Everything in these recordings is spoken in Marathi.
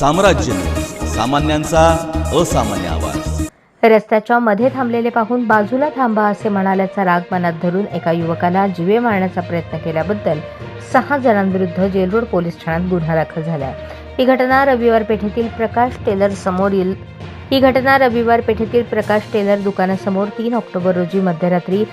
साम्राज्य. सामान्यांचा असामान्य आवाज. रस्त्याच्या मध्ये थांबलेले पाहून बाजूला थांबा असे म्हणाल्याचा राग मनात धरून एका युवकाला जीवे मारण्याचा प्रयत्न केल्याबद्दल सहा जणांविरुद्ध जेलरोड पोलीस ठाण्यात गुन्हा दाखल झाला. ही घटना रविवार पेठेतील प्रकाश टेलर समोरील ही घटना रविवार पेठेतील प्रकाश टेलर दुकानासमोर तीन ऑक्टोबर रोजी मध्यरात्री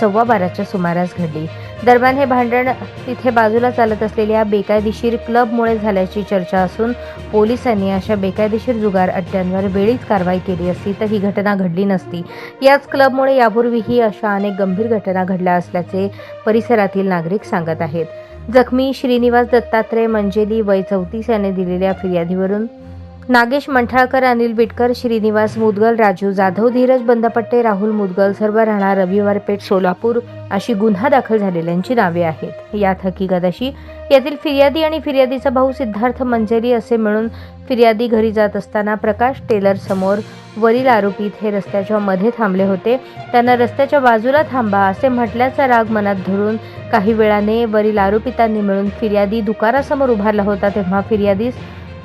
सव्वा बाराच्या सुमारास घडली. दरम्यान हे भांडण तिथे बाजूला चालत असलेल्या बेकायदेशीर क्लबमुळे झाल्याची चर्चा असून पोलिसांनी अशा बेकायदेशीर जुगार अड्ड्यांवर वेळीच कारवाई केली असती तर ही घटना घडली नसती. याच क्लबमुळे यापूर्वीही अशा अनेक गंभीर घटना घडल्या असल्याचे परिसरातील नागरिक सांगत आहेत. जखमी श्रीनिवास दत्तात्रय मंजेली वय चौतीस याने दिलेल्या फिर्यादीवरून नागेश मंठाळकर अनिल बिटकर श्रीनिवास मुदगल राजू जाधव धीरज बंदपट्टे राहुल मुदगल सर्व राहणार रविवार पेठ सोलापूर अशी गुन्हा दाखल झालेल्यांची नावे आहेत. यात हकीकत अशी यातील फिर्यादी आणि फिर्यादीचा भाऊ सिद्धार्थ मंजरी असे मिळून फिर्यादी घरी जात असताना प्रकाश टेलर समोर वरील आरोपी हे रस्त्याच्या मध्ये थांबले होते. त्यांना रस्त्याच्या बाजूला थांबा असे म्हटल्याचा राग मनात धरून काही वेळाने वरील आरोपितांनी मिळून फिर्यादी दुकानासमोर उभारला होता. तेव्हा फिर्यादीस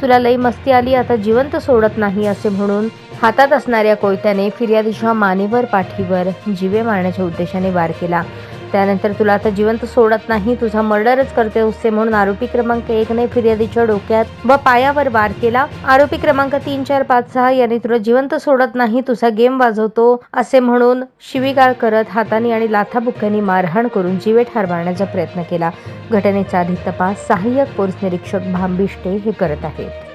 तुला लई मस्ती आली आता जिवंत सोडत नाही असे म्हणून हातात असणाऱ्या कोयत्याने फिर्यादीच्या मानेवर पाठीवर जिवे मारण्याच्या उद्देशाने वार केला. त्यानंतर तुला आता जिवंत सोडत नाही तुझा मर्डरच करते उससे म्हणून आरोपी क्रमांक एकने फिर्यादीच्या डोक्यात व पायावर वार केला. आरोपी क्रमांक तीन चार पाच सहा यांनी तुला जिवंत सोडत नाही तुझा गेम वाजवतो असे म्हणून शिवीगाळ करत हाताने आणि लाथाबुक्क्यांनी मारहाण करून जीवे ठार मारण्याचा प्रयत्न केला. घटनेचा अधिक तपास सहाय्यक पोलीस निरीक्षक भांबिष्टे हे करत आहेत.